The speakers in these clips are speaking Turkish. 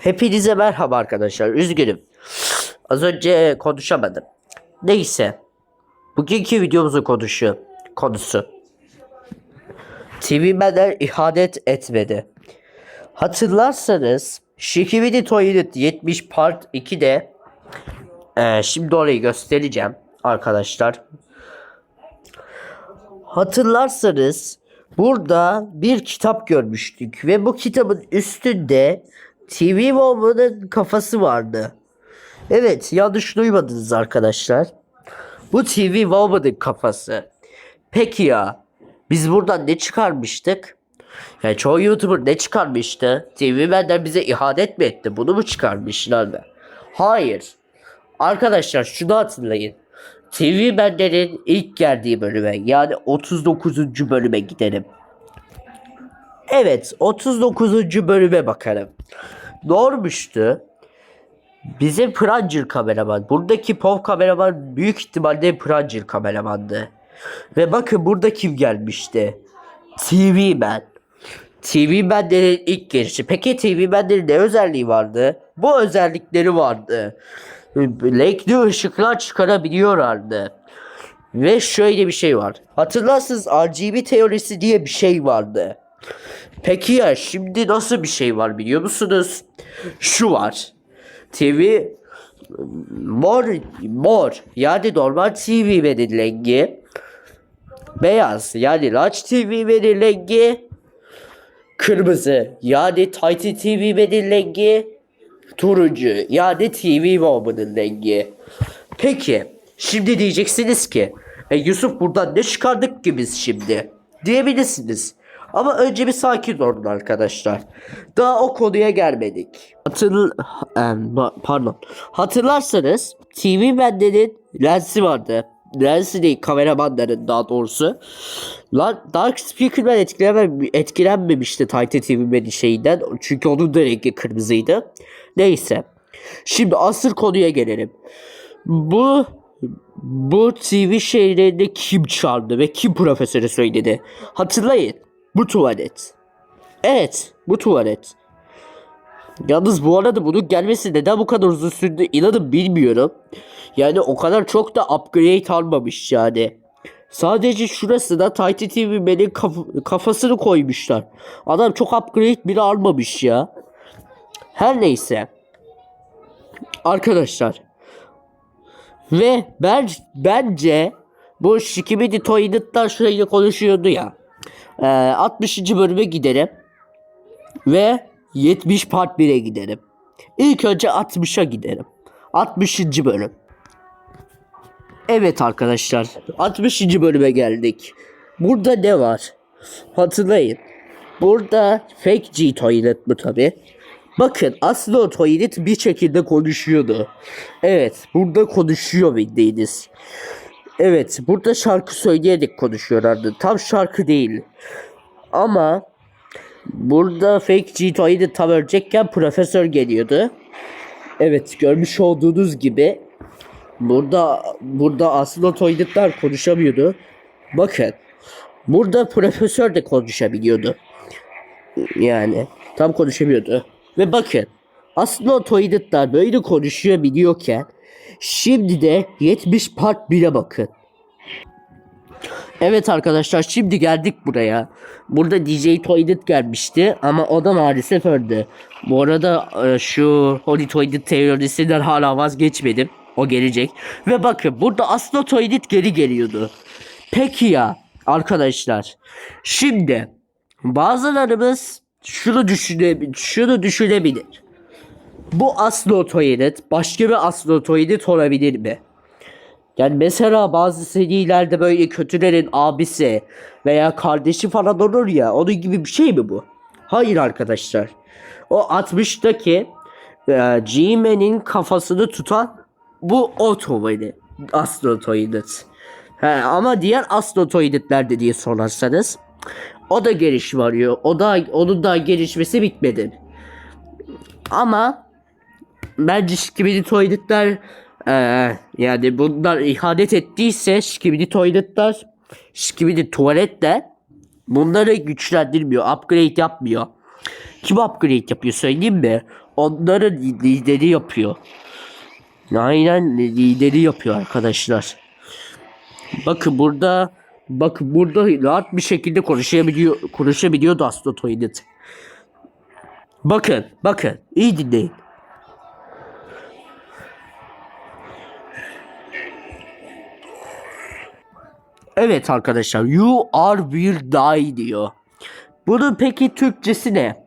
Hepinize merhaba arkadaşlar. Üzgünüm. Az önce konuşamadım. Neyse. Bugünkü videomuzun konuşu, konusu. TV Benden ihanet etmedi. Hatırlarsanız Şikibidi Toilet 70 Part 2'de eee, şimdi orayı göstereceğim arkadaşlar. Hatırlarsanız burada bir kitap görmüştük ve bu kitabın üstünde TV Woman'ın kafası vardı. Evet yanlış duymadınız arkadaşlar. Bu TV Woman'ın kafası. Peki ya biz buradan ne çıkarmıştık? Yani çoğu YouTuber ne çıkarmıştı? TV benden bize ihanet mi etti? Bunu mu çıkarmışlar mı? Hayır. Arkadaşlar şunu hatırlayın. TV Bender'in ilk geldiği bölüme yani 39. bölüme gidelim. Evet 39. bölüme bakalım. Doğrumuştu. Bizim Prancır kameraman. Buradaki POV kameraman büyük ihtimalle Prancır kameramandı. Ve bakın burada kim gelmişti? TV Man. TV Man'lerin ilk gelişi. Peki TV Man'lerin ne özelliği vardı? Bu özellikleri vardı. Renkli ışıklar çıkarabiliyorlardı. Ve şöyle bir şey var. Hatırlarsınız RGB teorisi diye bir şey vardı. Peki ya şimdi nasıl bir şey var biliyor musunuz? Şu var. TV mor mor yani normal TV verin rengi. Beyaz yani large TV verin rengi. Kırmızı yani Titan TV verin rengi. Turuncu yani TV Woman'ın rengi. Peki şimdi diyeceksiniz ki e, Yusuf buradan ne çıkardık ki biz şimdi? Diyebilirsiniz. Ama önce bir sakin olun arkadaşlar. Daha o konuya gelmedik. Hatır, em, ba- pardon. Hatırlarsanız TV Bender'in lensi vardı. Lensi değil kameramanların daha doğrusu. Lan Dark Speaker'dan etkilenme, etkilenmemişti Titan TV Ben'in şeyinden. Çünkü onun da rengi kırmızıydı. Neyse. Şimdi asıl konuya gelelim. Bu bu TV şeylerini kim çaldı ve kim profesörü söyledi? Hatırlayın. Bu tuvalet. Evet, bu tuvalet. Yalnız bu arada bunun gelmesi neden bu kadar uzun sürdü inanın bilmiyorum. Yani o kadar çok da upgrade almamış yani. Sadece şurasına Titan TV benim kaf- kafasını koymuşlar. Adam çok upgrade bile almamış ya. Her neyse. Arkadaşlar. Ve ben bence bu Şikimidi Toilet'tan şurayla konuşuyordu ya. Ee, 60. bölüme gidelim. Ve 70 part 1'e gidelim. İlk önce 60'a gidelim. 60. bölüm. Evet arkadaşlar. 60. bölüme geldik. Burada ne var? Hatırlayın. Burada fake G toilet bu tabi. Bakın aslında o tuvalet bir şekilde konuşuyordu. Evet burada konuşuyor bildiğiniz. Evet burada şarkı söyleyerek konuşuyorlardı. Tam şarkı değil. Ama burada fake G toilet tam ölecekken profesör geliyordu. Evet görmüş olduğunuz gibi burada burada aslında tuvaletler konuşamıyordu. Bakın burada profesör de konuşabiliyordu. Yani tam konuşamıyordu. Ve bakın aslında o toiletler böyle konuşuyor biliyorken şimdi de 70 part 1'e bakın. Evet arkadaşlar şimdi geldik buraya. Burada DJ Toilet gelmişti ama o da maalesef öldü. Bu arada e, şu Holy Toilet teorisinden hala vazgeçmedim. O gelecek. Ve bakın burada aslında Toilet geri geliyordu. Peki ya arkadaşlar. Şimdi bazılarımız şunu düşünebilir. Şunu düşünebilir. Bu Aslo Toilet başka bir Aslo Toilet olabilir mi? Yani mesela bazı serilerde böyle kötülerin abisi veya kardeşi falan olur ya onun gibi bir şey mi bu? Hayır arkadaşlar. O 60'taki e, G-Man'in kafasını tutan bu o tuvalet. Astro Toilet. He, ama diğer Astro Toilet'ler de diye sorarsanız o da geliş varıyor. O da onun da gelişmesi bitmedi. Ama bence Skibidi Toilet'ler eee, yani bunlar ihanet ettiyse Skibidi Toilet'ler Skibidi tuvalet de bunları güçlendirmiyor. Upgrade yapmıyor. Kim upgrade yapıyor söyleyeyim mi? Onların lideri yapıyor. Aynen lideri yapıyor arkadaşlar. Bakın burada bakın burada rahat bir şekilde konuşabiliyor konuşabiliyor Dust Toilet. Bakın bakın iyi dinleyin. Evet arkadaşlar you are will die diyor. Bunun peki Türkçesi ne?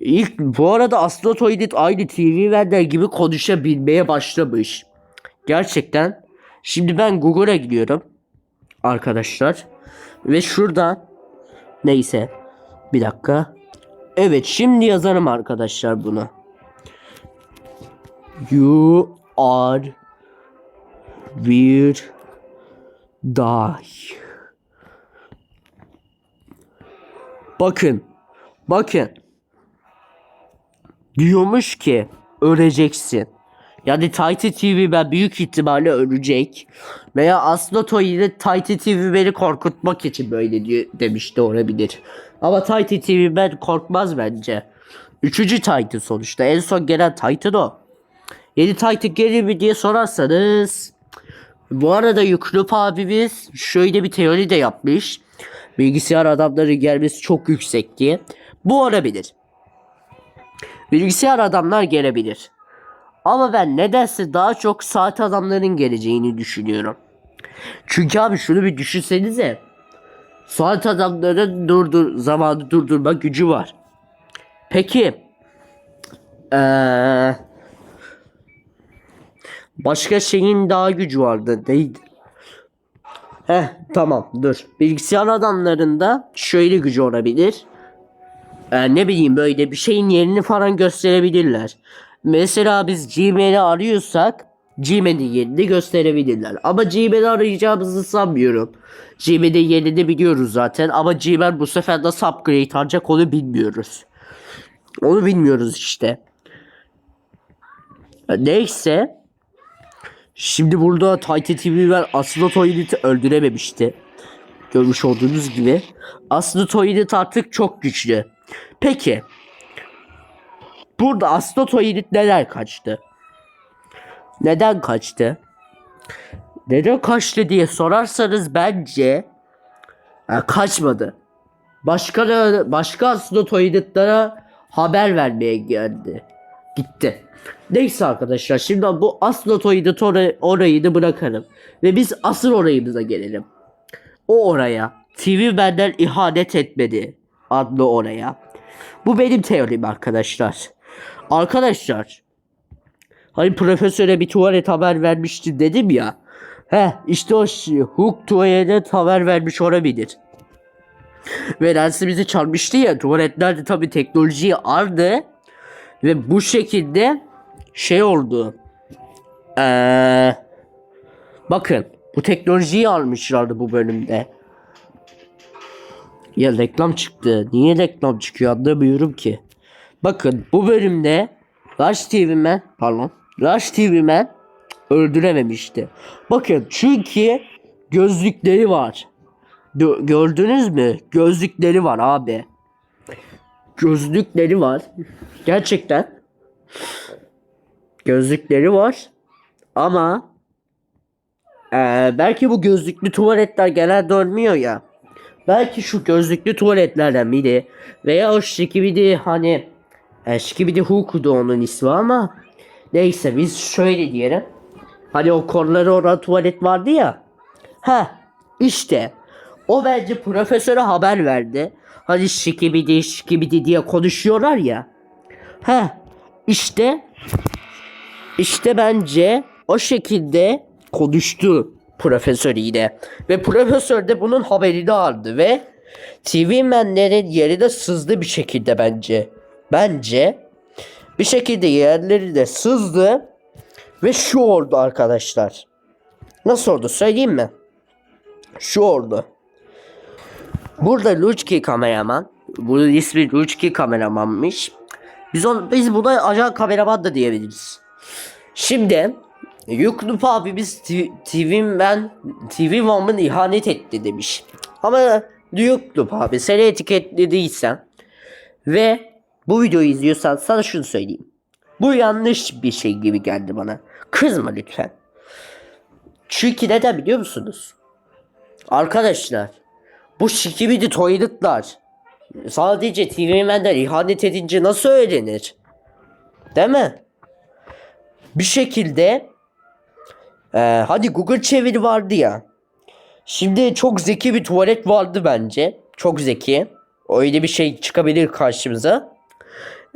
İlk bu arada Astrotoidit aynı TV Vender gibi konuşabilmeye başlamış. Gerçekten. Şimdi ben Google'a gidiyorum. Arkadaşlar. Ve şurada neyse. Bir dakika. Evet şimdi yazarım arkadaşlar bunu. You are will die. Bakın. Bakın. Diyormuş ki öleceksin. Yani Titan TV ben büyük ihtimalle ölecek. Veya aslında Toy'de Titan TV beni korkutmak için böyle diyor, demişti olabilir. Ama Titan TV ben korkmaz bence. Üçüncü Titan sonuçta. En son gelen Titan o. Yeni Titan gelir mi diye sorarsanız. Bu arada Yuklup abimiz şöyle bir teori de yapmış. Bilgisayar adamları gelmesi çok yüksek diye. Bu olabilir. Bilgisayar adamlar gelebilir. Ama ben nedense daha çok saat adamların geleceğini düşünüyorum. Çünkü abi şunu bir düşünsenize. Saat adamların durdur zamanı durdurma gücü var. Peki eee başka şeyin daha gücü vardı neydi? Heh tamam dur. Bilgisayar adamlarında şöyle gücü olabilir. Ee, ne bileyim böyle bir şeyin yerini falan gösterebilirler. Mesela biz Gmail'i arıyorsak Gmail'in yerini gösterebilirler. Ama Gmail'i arayacağımızı sanmıyorum. Gmail'in yerini biliyoruz zaten ama Gmail bu sefer nasıl upgrade alacak onu bilmiyoruz. Onu bilmiyoruz işte. Neyse. Şimdi burada Titan TV'ler aslında Toilet'i öldürememişti. Görmüş olduğunuz gibi. Aslında Toilet artık çok güçlü. Peki. Burada aslında Toilet neler kaçtı? Neden kaçtı? Neden kaçtı diye sorarsanız bence ha, kaçmadı. Başka başka aslında Toilet'lara haber vermeye geldi. Gitti. Neyse arkadaşlar şimdi bu Aslotoid'i or- orayı da bırakalım. Ve biz asıl orayımıza gelelim. O oraya TV benden ihanet etmedi adlı oraya. Bu benim teorim arkadaşlar. Arkadaşlar hani profesöre bir tuvalet haber vermişti dedim ya. He işte o Hook tuvalet haber vermiş olabilir. Ve Nancy bizi çalmıştı ya tuvaletlerde tabi teknolojiyi aldı. Ve bu şekilde şey oldu. Ee, bakın bu teknolojiyi almışlardı bu bölümde. Ya reklam çıktı. Niye reklam çıkıyor anlamıyorum ki. Bakın bu bölümde Rush TV Man pardon Rush TV Man öldürememişti. Bakın çünkü gözlükleri var. Gö- gördünüz mü? Gözlükleri var abi. Gözlükleri var. Gerçekten. Gözlükleri var. Ama eee, belki bu gözlüklü tuvaletler genelde ölmüyor ya. Belki şu gözlüklü tuvaletlerden biri veya o Şikibidi hani e, Şikibidi Hook'du onun ismi ama neyse biz şöyle diyelim. Hani o kolları olan tuvalet vardı ya. Ha işte o bence profesöre haber verdi. Hani şikibidi şikibidi diye konuşuyorlar ya. Ha işte işte bence o şekilde konuştu profesör yine. Ve profesör de bunun haberini aldı ve TV menlerin yerine sızdı bir şekilde bence. Bence bir şekilde yerleri de sızdı ve şu oldu arkadaşlar. Nasıl oldu söyleyeyim mi? Şu oldu. Burada Luchki kameraman. Bunun ismi Luchki kameramanmış. Biz on, biz buna ajan kameraman da diyebiliriz. Şimdi Youtube abimiz T- TV ben TV Woman ihanet etti demiş. Ama Youtube abi seni etiketlediysen ve bu videoyu izliyorsan sana şunu söyleyeyim. Bu yanlış bir şey gibi geldi bana. Kızma lütfen. Çünkü neden biliyor musunuz? Arkadaşlar bu şikibidi toiletlar sadece TV Man'den ihanet edince nasıl öğrenir? Değil mi? Bir şekilde ee, hadi Google çeviri vardı ya. Şimdi çok zeki bir tuvalet vardı bence. Çok zeki. Öyle bir şey çıkabilir karşımıza.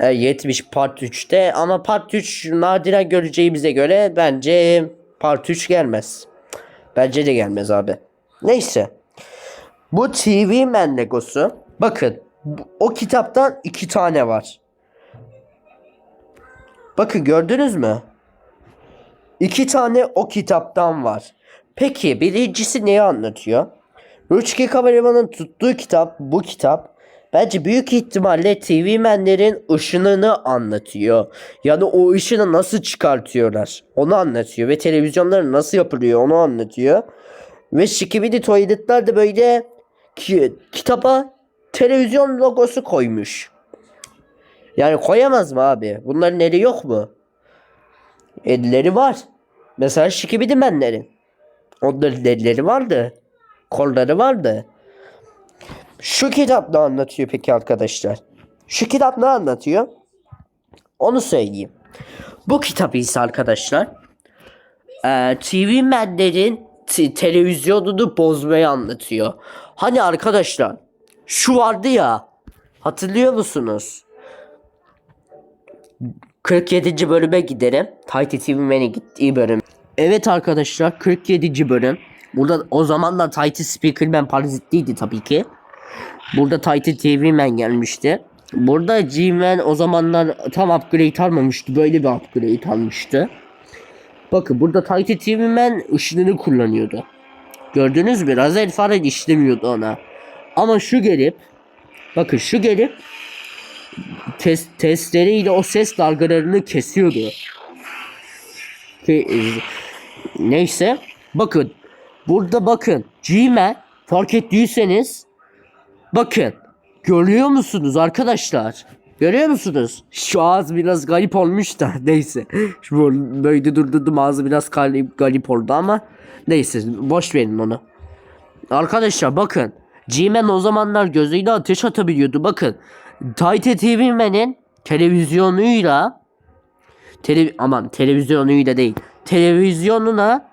Ee, 70 part 3'te ama part 3 nadiren göreceğimize göre bence part 3 gelmez. Bence de gelmez abi. Neyse. Bu TV Man Legosu. Bakın. O kitaptan iki tane var. Bakın gördünüz mü? İki tane o kitaptan var. Peki birincisi neyi anlatıyor? Rutschke kameramanın tuttuğu kitap bu kitap bence büyük ihtimalle TV menlerin ışınını anlatıyor. Yani o ışını nasıl çıkartıyorlar onu anlatıyor ve televizyonlar nasıl yapılıyor onu anlatıyor. Ve Şikibidi Toilet'ler de böyle ki, kitaba televizyon logosu koymuş. Yani koyamaz mı abi? Bunların eli yok mu? Elleri var. Mesela Şikibidi menlerin. Onların elleri vardı. Kolları vardı. Şu kitap ne anlatıyor peki arkadaşlar? Şu kitap ne anlatıyor? Onu söyleyeyim. Bu kitap ise arkadaşlar eee, TV menlerin t- televizyonunu bozmayı anlatıyor. Hani arkadaşlar şu vardı ya hatırlıyor musunuz? 47. bölüme giderim. Titan TV Man'in gittiği bölüm. Evet arkadaşlar 47. bölüm. Burada o zamanlar Titan Speakerman parazitliydi tabii ki. Burada Titan TV Man gelmişti. Burada G-Man o zamanlar tam upgrade almamıştı. Böyle bir upgrade almıştı. Bakın burada Titan TV Man ışınını kullanıyordu. Gördünüz mü? Razer falan işlemiyordu ona. Ama şu gelip bakın şu gelip test, testleriyle o ses dalgalarını kesiyordu. Ki, e, neyse bakın burada bakın G-Man fark ettiyseniz bakın görüyor musunuz arkadaşlar? Görüyor musunuz? Şu ağız biraz garip olmuş da neyse. Şu böyle durdurdum ağzı biraz garip, garip oldu ama neyse boş verin onu. Arkadaşlar bakın. G-Man o zamanlar gözüyle ateş atabiliyordu. Bakın. Titan TV Man'in televizyonuyla tele, aman televizyonuyla değil. Televizyonuna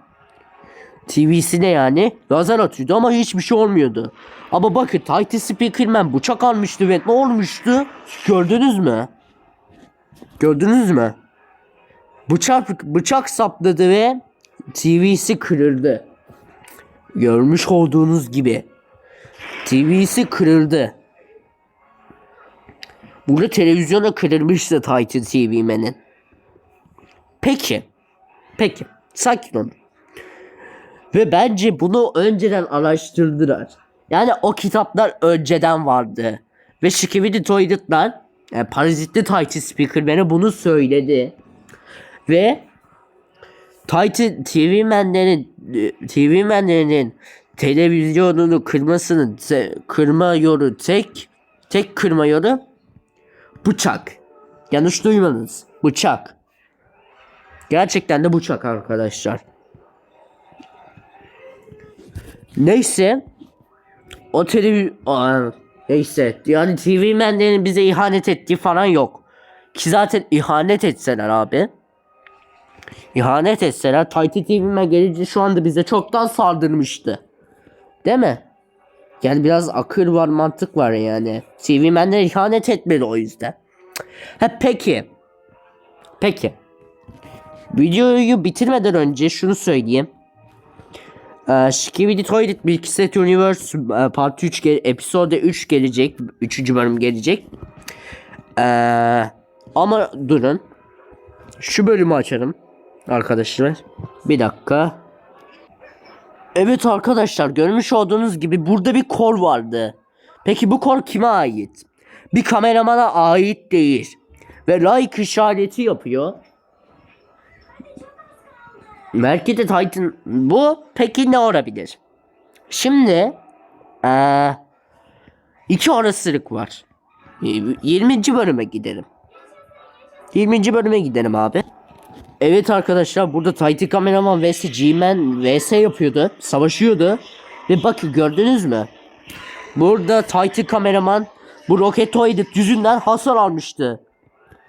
TV'sine yani lazer atıyordu ama hiçbir şey olmuyordu. Ama bakın Titan Speakerman bıçak almıştı ve ne olmuştu? Gördünüz mü? Gördünüz mü? Bıçak bıçak sapladı ve TV'si kırıldı. Görmüş olduğunuz gibi TV'si kırıldı. Burada televizyona kırılmıştı Titan TV Man'in. Peki. Peki. Sakin olun. Ve bence bunu önceden araştırdılar. Yani o kitaplar önceden vardı. Ve Skibidi Toilet'lar yani Parazitli Titan Speakerman'e bunu söyledi. Ve Titan TV menlerin TV menlerinin televizyonunu kırmasını te- kırma yolu tek tek kırma yolu bıçak. Yanlış duymadınız. Bıçak. Gerçekten de bıçak arkadaşlar. Neyse o televiz Aa, neyse yani TV menlerin bize ihanet ettiği falan yok. Ki zaten ihanet etseler abi İhanet etseler Titan TV'me gelince şu anda bize çoktan saldırmıştı. Değil mi? Yani biraz akıl var mantık var yani. TV Man'ler ihanet etmedi o yüzden. Ha peki. Peki. Videoyu bitirmeden önce şunu söyleyeyim. Ee, Skibidi Toilet Bilgisayar Universe e, Part 3 gel episode 3 gelecek. 3. bölüm gelecek. Ee, ama durun. Şu bölümü açarım. Arkadaşlar. Bir dakika. Evet arkadaşlar görmüş olduğunuz gibi burada bir kol vardı. Peki bu kol kime ait? Bir kameramana ait değil. Ve like işareti yapıyor. Belki de Titan bu peki ne olabilir? Şimdi eee iki olasılık var. 20. bölüme gidelim. 20. bölüme gidelim abi. Evet arkadaşlar burada Titan kameraman vs G-Man vs yapıyordu. Savaşıyordu. Ve bakın gördünüz mü? Burada Titan kameraman bu Roketoid yüzünden hasar almıştı.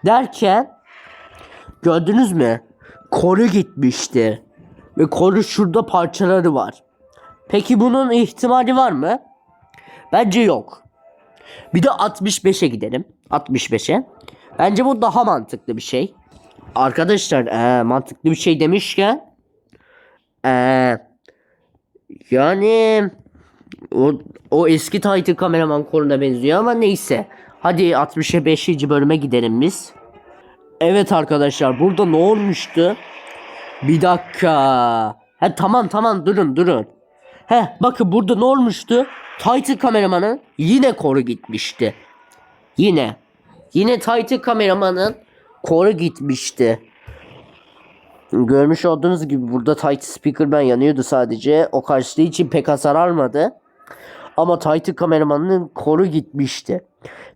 Derken gördünüz mü? Koru gitmişti. Ve koru şurada parçaları var. Peki bunun ihtimali var mı? Bence yok. Bir de 65'e gidelim. 65'e. Bence bu daha mantıklı bir şey. Arkadaşlar eee, mantıklı bir şey demişken eee, yani o, o eski Titan kameraman konuna benziyor ama neyse. Hadi 65. bölüme gidelim biz. Evet arkadaşlar burada ne olmuştu? Bir dakika. He tamam tamam durun durun. He bakın burada ne olmuştu? Titan kameramanın yine koru gitmişti. Yine. Yine Titan kameramanın koru gitmişti. Görmüş olduğunuz gibi burada Titan Speakerman yanıyordu sadece. O karşılığı için pek hasar almadı. Ama Titan kameramanın koru gitmişti.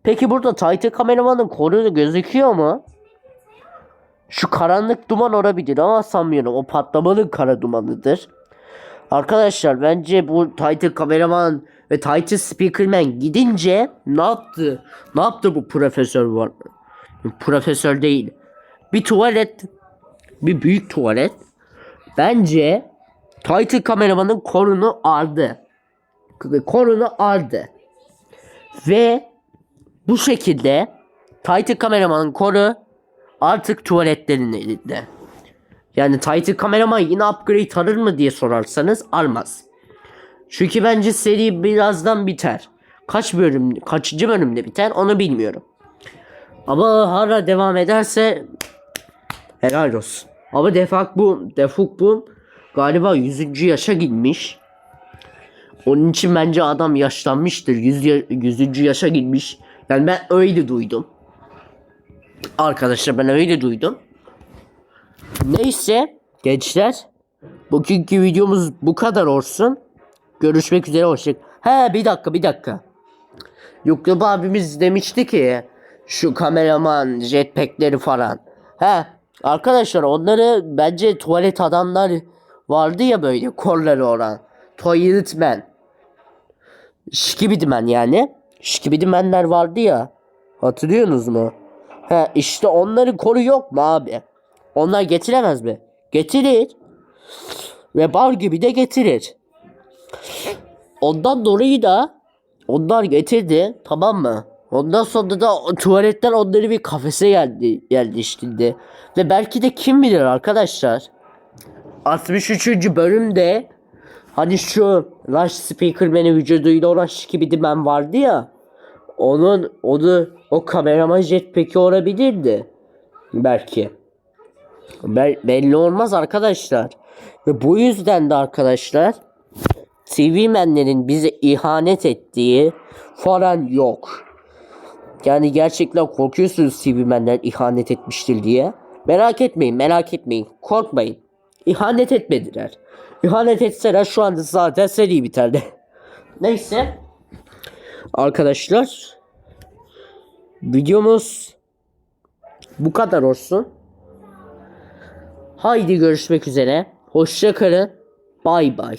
Peki burada Titan kameramanın koru gözüküyor mu? Şu karanlık duman olabilir ama sanmıyorum. O patlamalı kara dumanıdır. Arkadaşlar bence bu Titan kameraman ve Titan Speakerman gidince ne yaptı? Ne yaptı bu profesör var? Profesör değil. Bir tuvalet. Bir büyük tuvalet. Bence Titan kameramanın korunu aldı. Korunu aldı. Ve bu şekilde Titan kameramanın koru artık tuvaletlerin elinde. Yani Titan kameraman yine upgrade alır mı diye sorarsanız almaz. Çünkü bence seri birazdan biter. Kaç bölüm, kaçıncı bölümde biter onu bilmiyorum. Ama hala devam ederse helal olsun. Ama Defak bu, Defuk bu galiba 100. yaşa girmiş. Onun için bence adam yaşlanmıştır. 100, ya- 100. yaşa girmiş. Yani ben öyle duydum. Arkadaşlar ben öyle duydum. Neyse gençler. Bugünkü videomuz bu kadar olsun. Görüşmek üzere hoşçak. He bir dakika bir dakika. Yuklub abimiz demişti ki şu kameraman jetpackleri falan. He arkadaşlar onları bence tuvalet adamlar vardı ya böyle kolları olan. Toiletman. Şikibidimen yani. Şikibidimenler vardı ya. Hatırlıyorsunuz mu? He işte onların koru yok mu abi? Onlar getiremez mi? Getirir. Ve bar gibi de getirir. Ondan dolayı da onlar getirdi tamam mı? Ondan sonra da tuvaletten onları bir kafese geldi, yerleştirdi. Ve belki de kim bilir arkadaşlar. 63. bölümde hani şu Rush Speakerman'in vücuduyla olan Şikibidimen vardı ya. Onun onu o kameraman jetpack'i olabilirdi. Belki. Bel- belli olmaz arkadaşlar. Ve bu yüzden de arkadaşlar TV menlerin bize ihanet ettiği falan yok. Yani gerçekten korkuyorsunuz TV menler ihanet etmiştir diye. Merak etmeyin merak etmeyin korkmayın. İhanet etmediler. İhanet etseler şu anda zaten seri biterdi. Neyse. Arkadaşlar videomuz bu kadar olsun. Haydi görüşmek üzere. Hoşça kalın. Bay bay.